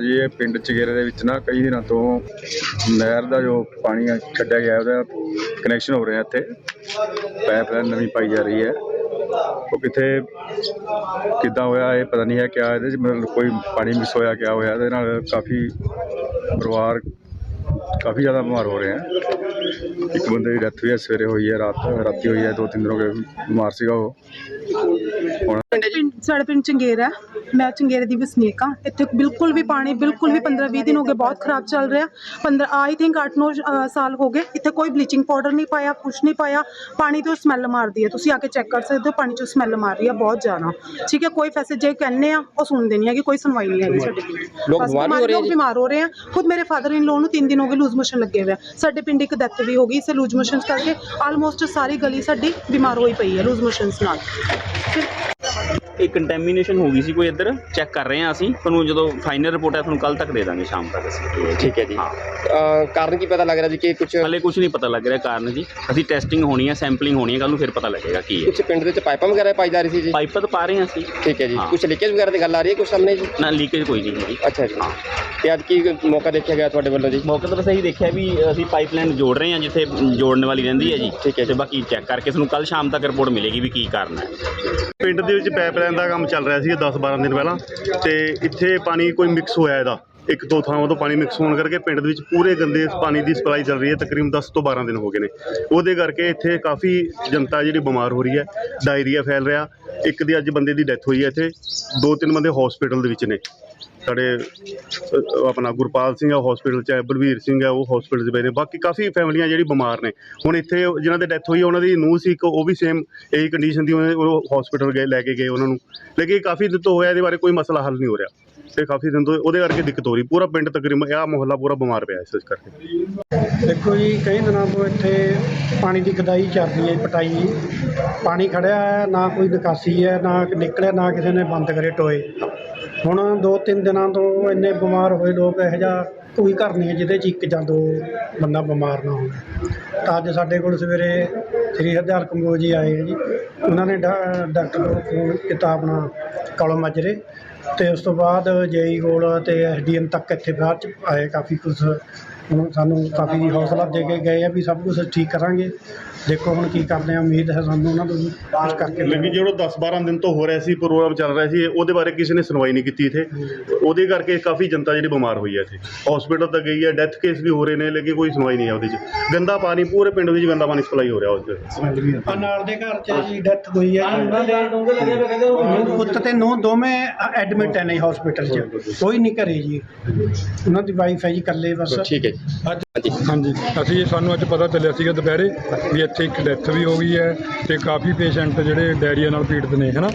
ਜੀ ਇਹ ਪਿੰਡ ਚਗੇਰੇ ਦੇ ਵਿੱਚ ਨਾ ਕਈ ਦਿਨਾਂ ਤੋਂ ਨਹਿਰ ਦਾ ਜੋ ਪਾਣੀ ਆ ਛੱਡਿਆ ਗਿਆ, ਉਹਦਾ ਕਨੈਕਸ਼ਨ ਹੋ ਰਿਹਾ ਇੱਥੇ। ਪਾਈਪਲਾਈਨ ਨਵੀਂ ਪਾਈ ਜਾ ਰਹੀ ਹੈ। ਉਹ ਕਿੱਥੇ, ਕਿੱਦਾਂ ਹੋਇਆ ਇਹ ਪਤਾ ਨਹੀਂ ਹੈ, ਕਿਆ ਇਹਦੇ ਚ ਮਤਲਬ ਕੋਈ ਪਾਣੀ ਮਿਸ ਹੋਇਆ, ਕਿਆ ਹੋਇਆ, ਇਹਦੇ ਨਾਲ ਕਾਫੀ ਪਰਿਵਾਰ ਕਾਫੀ ਜ਼ਿਆਦਾ ਬਿਮਾਰ ਹੋ ਰਹੇ ਹੈ। ਇੱਕ ਬੰਦੇ ਦੀ ਡੈਥ ਵੀ ਹੈ, ਸਵੇਰੇ ਹੋਈ ਹੈ, ਰਾਤ, ਰਾਤੀ ਹੋਈ ਹੈ, ਦੋ ਤਿੰਨ ਦਿਨ ਹੋ ਗਏ, ਬਿਮਾਰ ਸੀਗਾ ਉਹ। ਹੁਣ ਪਿੰਡ ਸਾਡੇ ਪਿੰਡ ਚੰਗੇਰਾ। ਮੈਂ ਚੰਗੇਰੇ ਦੀ ਵਸਨੀਕ ਹਾਂ। ਇੱਥੇ ਬਿਲਕੁਲ ਵੀ ਪਾਣੀ ਬਿਲਕੁਲ ਵੀ 15 20 ਦਿਨ ਹੋ ਗਏ ਬਹੁਤ ਖਰਾਬ ਚੱਲ ਰਿਹਾ। 15 ਆਈ ਥਿੰਕ 8 9 ਸਾਲ ਹੋ ਗਏ। ਇੱਥੇ ਕੋਈ ਬਲੀਚਿੰਗ ਪਾਊਡਰ ਨਹੀਂ ਪਾਇਆ ਕੁਛ ਨਹੀਂ ਪਾਇਆ। ਪਾਣੀ ਤੋਂ ਸਮੈਲ ਮਾਰਦੀ ਹੈ। ਤੁਸੀਂ ਆ ਕੇ ਚੈੱਕ ਕਰ ਸਕਦੇ ਹੋ ਪਾਣੀ ਚੋਂ ਸਮੈਲ ਮਾਰ ਰਹੀ ਹੈ ਬਹੁਤ ਜ਼ਿਆਦਾ। ਠੀਕ ਹੈ ਕੋਈ ਫੈਸੇ ਜੇ ਕਹਿੰਨੇ ਆ ਉਹ ਸੁਣਦੇ ਨਹੀਂ ਹੈਗੇ ਕੋਈ ਸੁਣਵਾਈ ਨਹੀਂ ਹੈਗੀ ਸਾਡੇ ਪਿੰਡ ਲੋਕ ਬਿਮਾਰ ਹੋ ਰਹੇ ਆ? ਬਿਮਾਰ ਹੋ ਰਹੇ ਆ। ਖੁਦ ਮੇਰੇ ਫਾਦਰ ਇਨ ਲੋ ਨੂੰ 3 ਦਿਨ ਹੋ ਗਏ ਲੂਜ਼ ਮੋਸ਼ਨ ਲੱਗੇ ਹੋਏ ਆ। ਸਾਡੇ ਪਿੰਡ ਇੱਕ ਡੈਥ ਵੀ ਹੋ ਗਈ ਇਸੇ ਲੂਜ਼ ਮੋਸ਼ਨਸ ਕਰਕੇ ਆਲਮੋਸਟ ਸਾਰੀ ਗਲੀ ਸਾਡੀ ਬਿਮਾਰ ਹੋਈ ਪਈ ਹੈ ਲੂਜ਼ ਮੋਸ਼ਨਸ ਨਾਲ। ਫਿਰ ਇਹ ਕੰਟੈਮੀਨੇਸ਼ਨ ਹੋ ਗਈ ਸੀ ਕੋਈ ਇੱਧਰ? ਚੈੱਕ ਕਰ ਰਹੇ ਹਾਂ ਅਸੀਂ। ਤੁਹਾਨੂੰ ਜਦੋਂ ਫਾਈਨਲ ਰਿਪੋਰਟ ਹੈ ਤੁਹਾਨੂੰ ਕੱਲ ਤੱਕ ਦੇ ਦਾਂਗੇ ਸ਼ਾਮ ਤੱਕ ਅਸੀਂ। ਠੀਕ ਹੈ ਜੀ। ਹਾਂ ਅਹ ਕਾਰਨ ਕੀ ਪਤਾ ਲੱਗ ਰਿਹਾ ਜੀ ਕਿ ਕੁਝ ਹਲੇ ਕੁਝ ਨਹੀਂ ਪਤਾ ਲੱਗ ਰਿਹਾ ਕਾਰਨ ਜੀ। ਅਸੀਂ ਟੈਸਟਿੰਗ ਹੋਣੀ ਹੈ ਸੈਂਪਲਿੰਗ ਹੋਣੀ ਹੈ ਕੱਲ ਨੂੰ ਫਿਰ ਪਤਾ ਲੱਗੇਗਾ ਕੀ ਹੈ। ਕੁਝ ਪਿੰਡ ਦੇ ਵਿੱਚ ਪਾਈਪਾਂ ਵਗੈਰਾ ਪਾਈ ਜਾ ਰਹੀ ਸੀ ਜੀ? ਪਾਈਪਾਂ ਤਾਂ ਪਾ ਰਹੇ ਹਾਂ ਅਸੀਂ। ਠੀਕ ਹੈ ਜੀ। ਹਾਂ। ਕੁਝ ਲੀਕੇਜ ਵਗੈਰਾ ਦੀ ਗੱਲ ਆ ਰਹੀ ਹੈ ਕੁਝ ਸਾਹਮਣੇ ਜੀ? ਨਾ ਲੀਕੇਜ ਕੋਈ ਨਹੀਂ ਹੈਗੀ ਅੱਛਾ ਜੀ। ਤੇ ਅੱਜ ਕੀ ਮੌਕਾ ਦੇਖਿਆ ਗਿਆ ਤੁਹਾਡੇ ਵੱਲੋਂ ਜੀ? ਮੌਕੇ ਤੇ ਬਸ ਇਹੀ ਦੇਖਿਆ ਵੀ ਅਸੀਂ ਪਾਈਪਲਾਈਨ ਜੋੜ ਰਹੇ ਹਾਂ ਜਿੱਥੇ ਜੋੜਨ ਵਾਲੀ ਰਹਿੰਦੀ ਹੈ ਜੀ। ਠੀਕ ਹੈ। ਤੇ ਬਾਕੀ ਚੈੱਕ ਕਰਕੇ ਤੁਹਾਨੂੰ ਕੱਲ ਸ਼ਾਮ ਤੱਕ ਰਿਪੋਰਟ ਮਿਲੇਗੀ ਵੀ ਕੀ ਕਾਰਨ ਹੈ। ਪਿੰਡ ਦੇ ਵਿੱਚ ਪਾਈਪਲਾਈਨ ਦਾ ਕੰਮ ਚੱਲ ਰਿਹਾ ਸੀ 10-12 ਦਿਨ ਪਹਿਲਾਂ ਤੇ ਇੱਥੇ ਪਾਣੀ ਕੋਈ ਮਿਕਸ ਹੋਇਆ ਇਹਦਾ। ਇੱਕ ਦੋ ਥਾਵਾਂ ਤੋਂ ਪਾਣੀ ਮਿਕਸ ਹੋਣ ਕਰਕੇ ਪਿੰਡ ਦੇ ਵਿੱਚ ਪੂਰੇ ਗੰਦੇ ਪਾਣੀ ਦੀ ਸਪਲਾਈ ਚੱਲ ਰਹੀ ਹੈ, ਤਕਰੀਬਨ 10 ਤੋਂ 12 ਦਿਨ ਹੋ ਗਏ ਨੇ। ਉਹਦੇ ਕਰਕੇ ਇੱਥੇ ਕਾਫੀ ਜਨਤਾ ਜਿਹੜੀ ਬਿਮਾਰ ਹੋ ਰਹੀ ਹੈ, ਡਾਇਰੀਆ ਫੈਲ ਰਿਹਾ। ਇੱਕ ਦੀ ਅੱਜ ਬੰਦੇ ਦੀ ਡੈਥ ਹੋਈ ਹੈ ਇੱਥੇ। ਦੋ ਤਿੰਨ ਬੰਦੇ ਹਸਪੀਟਲ ਦੇ ਵਿੱਚ ਨੇ। ਸਾਡੇ ਆਪਣਾ ਗੁਰਪਾਲ ਸਿੰਘ ਆ ਹਸਪੀਟਲ ਚ ਹੈ, ਬਲਵੀਰ ਸਿੰਘ ਹੈ ਉਹ ਹਸਪੀਟਲ 'ਚ ਪਏ ਨੇ। ਬਾਕੀ ਕਾਫੀ ਫੈਮਲੀਆਂ ਜਿਹੜੀ ਬਿਮਾਰ ਨੇ। ਹੁਣ ਇੱਥੇ ਜਿਨ੍ਹਾਂ ਦੇ ਡੈਥ ਹੋਈ ਹੈ, ਉਹਨਾਂ ਦੀ ਨੂੰਹ ਸੀ, ਇੱਕ ਉਹ ਵੀ ਸੇਮ ਇਹੀ ਕੰਡੀਸ਼ਨ ਦੀ ਉਹ ਹਸਪੀਟਲ ਗਏ, ਲੈ ਕੇ ਗਏ ਉਹਨਾਂ ਨੂੰ। ਲੇਕਿਨ ਕਾਫੀ ਦਿਨ ਤੋਂ ਹੋਇਆ, ਇਹਦੇ ਬਾਰੇ ਕੋਈ ਮਸਲਾ ਹੱਲ ਨਹੀਂ ਹੋ ਰਿਹਾ। ਤੇ ਕਾਫੀ ਦਿਨ ਤੋਂ ਉਹਦੇ ਕਰਕੇ ਦਿੱਕਤ ਹੋ ਰਹੀ। ਪੂਰਾ ਪਿੰਡ ਤਕਰੀਬਨ ਇਹ ਮੁਹੱਲਾ ਪੂਰਾ ਬਿਮਾਰ ਪਿਆ ਇਸ ਕਰਕੇ। ਦੇਖੋ ਜੀ, ਕਈ ਦਿਨਾਂ ਤੋਂ ਇੱਥੇ ਪਾਣੀ ਦੀ ਖਦਾਈ ਚੱਲਦੀ ਹੈ ਪਟਾਈ। ਪਾਣੀ ਖੜਿਆ ਹੈ, ਨਾ ਕੋਈ ਨਿਕਾਸੀ ਹੈ, ਨਾ ਨਿਕਲਿਆ, ਨਾ ਕਿਸੇ ਨੇ ਬੰਦ ਕਰੇ ਟੋਏ। ਹੁਣ ਦੋ ਤਿੰਨ ਦਿਨਾਂ ਤੋਂ ਇੰਨੇ ਬਿਮਾਰ ਹੋਏ ਲੋਕ, ਇਹੋ ਜਿਹਾ ਕੋਈ ਘਰ ਨਹੀਂ ਹੈ ਜਿਹਦੇ 'ਚ ਇੱਕ ਜਾਂ ਦੋ ਬੰਦਾ ਬਿਮਾਰ ਨਾ ਹੋਵੇ। ਤਾਂ ਅੱਜ ਸਾਡੇ ਕੋਲ ਸਵੇਰੇ ਸ੍ਰੀ ਹਰਦਿਆਲ ਕੰਬੋਜ ਜੀ ਆਏ ਜੀ। ਉਹਨਾਂ ਨੇ ਡਾ- ਡਾਕਟਰ ਕੋਲ ਫੋਨ ਕੀਤਾ ਆਪਣਾ। ਕਲਮ ਮਾਜਰੇ ਤੇ ਉਸ ਤੋਂ ਬਾਅਦ, ਜੇਈ ਕੋਲ ਤੇ ਐਸਡੀਐਮ ਤੱਕ ਇੱਥੇ ਬਾਅਦ ਚ ਆਏ ਕਾਫੀ ਕੁਝ ਹੁਣ ਸਾਨੂੰ ਕਾਫੀ ਹੌਸਲਾ ਦੇ ਕੇ ਗਏ ਆ ਵੀ ਸਭ ਕੁਝ ਠੀਕ ਕਰਾਂਗੇ। ਦੇਖੋ ਹੁਣ ਕੀ ਕਰਦੇ ਆ ਉਮੀਦ ਹੈ ਸਾਨੂੰ ਉਹਨਾਂ ਤੋਂ ਵੀ ਕੁਝ ਕਰਕੇ ਲੇਕਿਨ ਜਿਹੜਾ 10-12 ਦਿਨ ਤੋਂ ਹੋ ਰਿਹਾ ਸੀ ਪ੍ਰੋਗਰਾਮ ਚੱਲ ਰਿਹਾ ਸੀ ਉਹਦੇ ਬਾਰੇ ਕਿਸੇ ਨੇ ਸੁਣਵਾਈ ਨਹੀਂ ਕੀਤੀ ਇੱਥੇ। ਉਹਦੇ ਕਰਕੇ ਕਾਫੀ ਜਨਤਾ ਜਿਹੜੀ ਬਿਮਾਰ ਹੋਈ ਹੈ ਇੱਥੇ। ਹਸਪੀਟਲ ਤੱਕ ਗਈ ਹੈ ਡੈਥ ਕੇਸ ਵੀ ਹੋ ਰਹੇ ਨੇ ਲੇਕਿਨ ਕੋਈ ਸੁਣਵਾਈ ਨਹੀਂ ਹੈ ਉਹਦੇ 'ਚ। ਗੰਦਾ ਪਾਣੀ ਪੂਰੇ ਪਿੰਡ ਵਿੱਚ ਗੰਦਾ ਪਾਣੀ ਸਪਲਾਈ ਹੋ ਰਿਹਾ ਉਸ ਦੇ ਆ ਨਾਲ ਦੇ ਘਰ ਚ ਜੀ ਡੈਥ ਹੋਈ ਹੈ। ਉਹਨਾਂ ਦੇ ਨੂੰਹ ਪੁੱਤ ਤੇ ਨੂੰ ਦੋਵੇਂ ਐਡਮਿਟ ਹੈ ਨੇ ਹਸਪੀਟਲ ਚ। ਕੋਈ ਨਹੀਂ ਘਰੇ ਜੀ। ਉਹਨਾਂ ਦੀ ਵਾਈਫ ਹੈ ਜੀ ਇਕੱਲੇ ਬਸ। ਠੀਕ ਹੈ ਜੀ ਹਾਂਜੀ। ਅਸੀਂ ਸਾਨੂੰ ਅੱਜ ਪਤਾ ਚੱਲਿਆ ਸੀਗਾ ਦੁਪਹਿਰੇ ਵੀ ਇੱਥੇ ਇੱਕ ਡੈਥ ਵੀ ਹੋ ਗਈ ਹੈ ਤੇ ਕਾਫੀ ਪੇਸ਼ੈਂਟ ਜਿਹੜੇ ਡਾਇਰੀਆ ਨਾਲ ਪੀੜਤ ਨੇ, ਹਨਾ?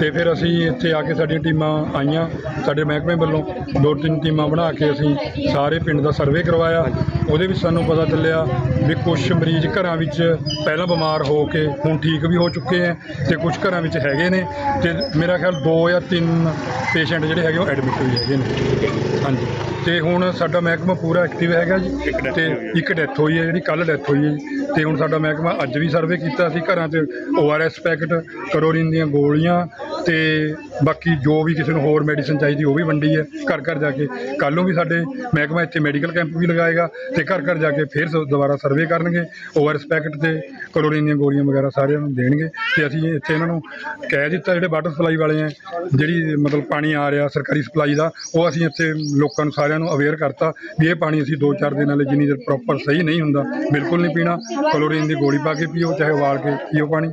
ਤੇ ਫਿਰ ਅਸੀਂ ਇੱਥੇ ਆ ਕੇ ਸਾਡੀਆਂ ਟੀਮਾਂ ਆਈਆਂ, ਸਾਡੇ ਮਹਿਕਮੇ ਵੱਲੋਂ ਦੋ ਤਿੰਨ ਟੀਮਾਂ ਬਣਾ ਕੇ ਅਸੀਂ ਸਾਰੇ ਪਿੰਡ ਦਾ ਸਰਵੇ ਕਰਵਾਇਆ। ਉਹਦੇ ਵਿੱਚ ਸਾਨੂੰ ਪਤਾ ਚੱਲਿਆ ਵੀ ਕੁਝ ਮਰੀਜ਼ ਘਰਾਂ ਵਿੱਚ ਪਹਿਲਾਂ ਬਿਮਾਰ ਹੋ ਕੇ ਹੁਣ ਠੀਕ ਵੀ ਹੋ ਚੁੱਕੇ ਹੈ ਤੇ ਕੁਝ ਘਰਾਂ ਵਿੱਚ ਹੈਗੇ ਨੇ ਤੇ ਮੇਰਾ ਖਿਆਲ ਦੋ ਜਾਂ ਤਿੰਨ ਪੇਸ਼ੈਂਟ ਜਿਹੜੇ ਹੈਗੇ ਉਹ ਐਡਮਿਟ ਹੋਏ ਹੈਗੇ ਨੇ। ਹਾਂਜੀ। ਤੇ ਹੁਣ ਸਾਡਾ ਮਹਿਕਮਾ ਪੂਰਾ ਐਕਟਿਵ ਹੈਗਾ ਜੀ। ਤੇ ਇੱਕ ਡੈਥ ਹੋਈ ਹੈ ਜਿਹੜੀ ਕੱਲ ਡੈਥ ਹੋਈ ਹੈ ਤੇ ਹੁਣ ਸਾਡਾ ਮਹਿਕਮਾ ਅੱਜ ਵੀ ਸਰਵੇ ਕੀਤਾ ਸੀ ਘਰਾਂ 'ਚ ਓਆਰਐਸ ਪੈਕਟ ਕਰੋਰੀਨ ਦੀਆਂ ਗੋਲੀਆਂ ਤੇ ਬਾਕੀ ਜੋ ਵੀ ਕਿਸੇ ਨੂੰ ਹੋਰ ਮੈਡੀਸਨ ਚਾਹੀਦੀ ਉਹ ਵੀ ਵੰਡੀ ਹੈ। ਘਰ ਘਰ ਜਾ ਕੇ ਕੱਲ ਨੂੰ ਵੀ ਸਾਡੇ ਮਹਿਕਮਾ ਇੱਥੇ ਮੈਡੀਕਲ ਕੈਂਪ ਵੀ ਲਗਾਏਗਾ ਤੇ ਘਰ ਘਰ ਜਾ ਕੇ ਫਿਰ ਦੁਬਾਰਾ ਸਰਵੇ ਕਰਨਗੇ। ਓਆਰਐਸ ਪੈਕਟ ਤੇ ਕਲੋਰੀਨ ਦੀਆਂ ਗੋਲੀਆਂ ਵਗੈਰਾ ਸਾਰਿਆਂ ਨੂੰ ਦੇਣਗੇ ਤੇ ਅਸੀਂ ਇੱਥੇ ਇਹਨਾਂ ਨੂੰ ਕਹਿ ਦਿੱਤਾ ਜਿਹੜੇ ਵਾਟਰ ਸਪਲਾਈ ਵਾਲੇ ਆ ਜਿਹੜੀ ਮਤਲਬ ਪਾਣੀ ਆ ਰਿਹਾ ਸਰਕਾਰੀ ਸਪਲਾਈ ਦਾ ਉਹ ਅਸੀਂ ਇੱਥੇ ਲੋਕਾਂ ਨੂੰ ਸਾਰਿਆਂ ਨੂੰ ਅਵੇਅਰ ਕਰਤਾ ਵੀ ਇਹ ਪਾਣੀ ਅਸੀਂ 2-4 ਦਿਨਾਂ ਲਈ ਜਿੰਨੀ ਦੇਰ ਪ੍ਰੋਪਰ ਸਹੀ ਨਹੀਂ ਹੁੰਦਾ, ਬਿਲਕੁਲ ਨਹੀਂ ਪੀਣਾ। ਕਲੋਰੀਨ ਦੀ ਗੋਲੀ ਪਾ ਕੇ ਪੀਓ, ਚਾਹੇ ਉਬਾਲ ਕੇ ਪੀਓ ਪਾਣੀ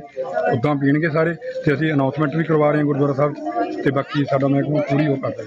ਉਦਾਂ ਪੀਣਗੇ ਸਾਰੇ। ਤੇ ਅਸੀਂ ਅਨਾਉਂਸਮੈਂਟ ਵੀ ਕਰਵਾ ਰਹੇ ਹਾਂ ਗੁਰਦੁਆਰਾ ਸਾਹਿਬ 'ਚ, ਤੇ ਬਾਕੀ ਸਾਡਾ ਮਹਿਕਮਾ ਪੂਰੀ ਉਹ ਕਰਦਾ